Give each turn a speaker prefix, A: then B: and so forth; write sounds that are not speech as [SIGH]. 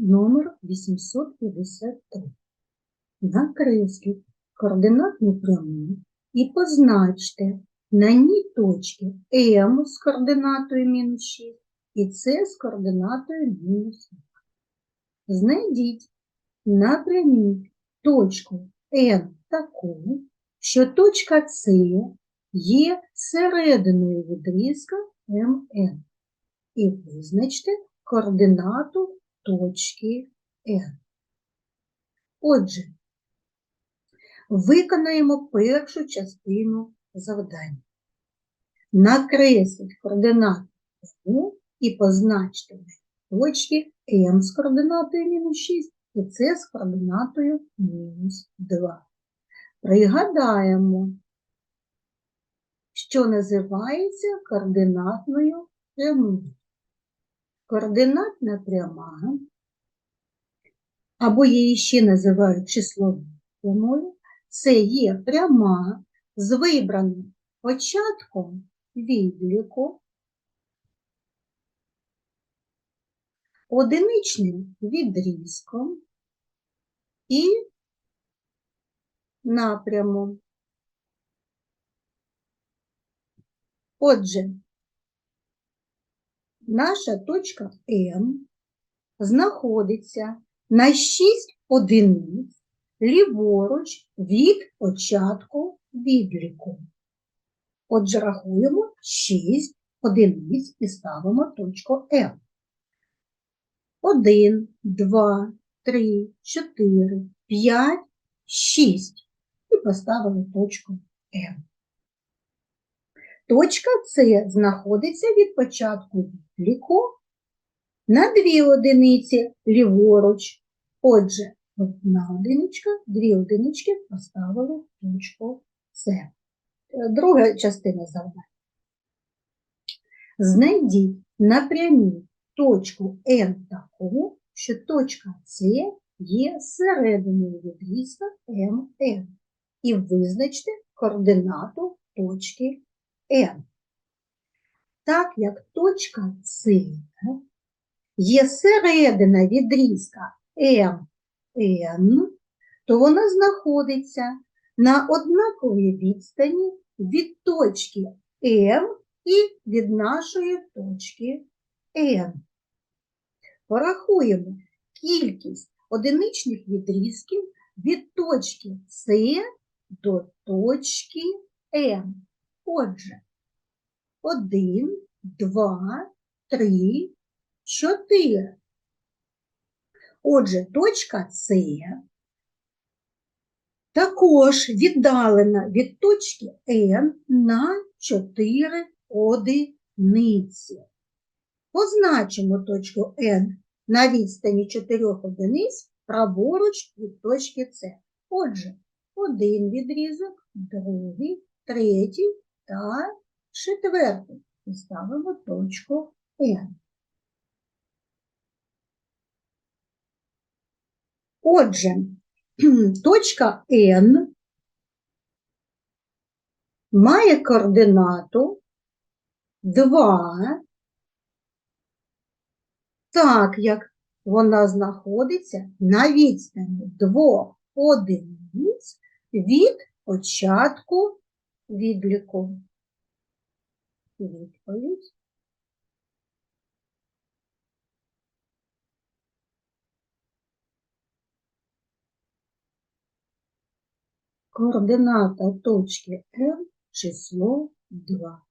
A: номер 853. Накресліть координатну пряму і позначте на ній точки М з координатою мінус 6 і С з координатою мінус 2. Знайдіть на прямій точку N таку, що точка С є серединою відрізка МН. І визначте координату точки N. Отже, виконаємо першу частину завдання. Накресліть координату пряму і позначте точки М з координатою мінус 6 і С з координатою мінус 2. Пригадаємо, що називається координатною прямою. Координатна пряма, або її ще називають числовою прямою, це є пряма з вибраним початком відліку, одиничним відрізком і напрямом. Отже, наша точка М знаходиться на 6 одиниць ліворуч від початку відліку. Отже, рахуємо 6 одиниць і ставимо точку М. 1, 2, 3, 4, 5, 6. І поставили точку М. Точка С знаходиться від початку відліку на дві одиниці ліворуч. Отже, одна одиничка, дві одинички поставили точку С. Друга частина завдання. Знайдіть на прямій точку N таку, що точка С є серединою відрізка МН. І визначте координату точки N. Так як точка С є середина відрізка МН, то вона знаходиться на однаковій відстані від точки М і від нашої точки N. Порахуємо кількість одиничних відрізків від точки С до точки М. Отже, 1, 2, 3, 4. Отже, точка С також віддалена від точки N на 4 одиниці. Позначимо точку N на відстані 4 одиниць праворуч від точки С. Отже, один відрізок, другий, третій та четвертий. І ставимо точку N. Отже, [CLEARS THROAT] точка N має координату 2, так як вона знаходиться на відстані двох одиниць від початку відліку. Відповідь. Координата точки М число 2.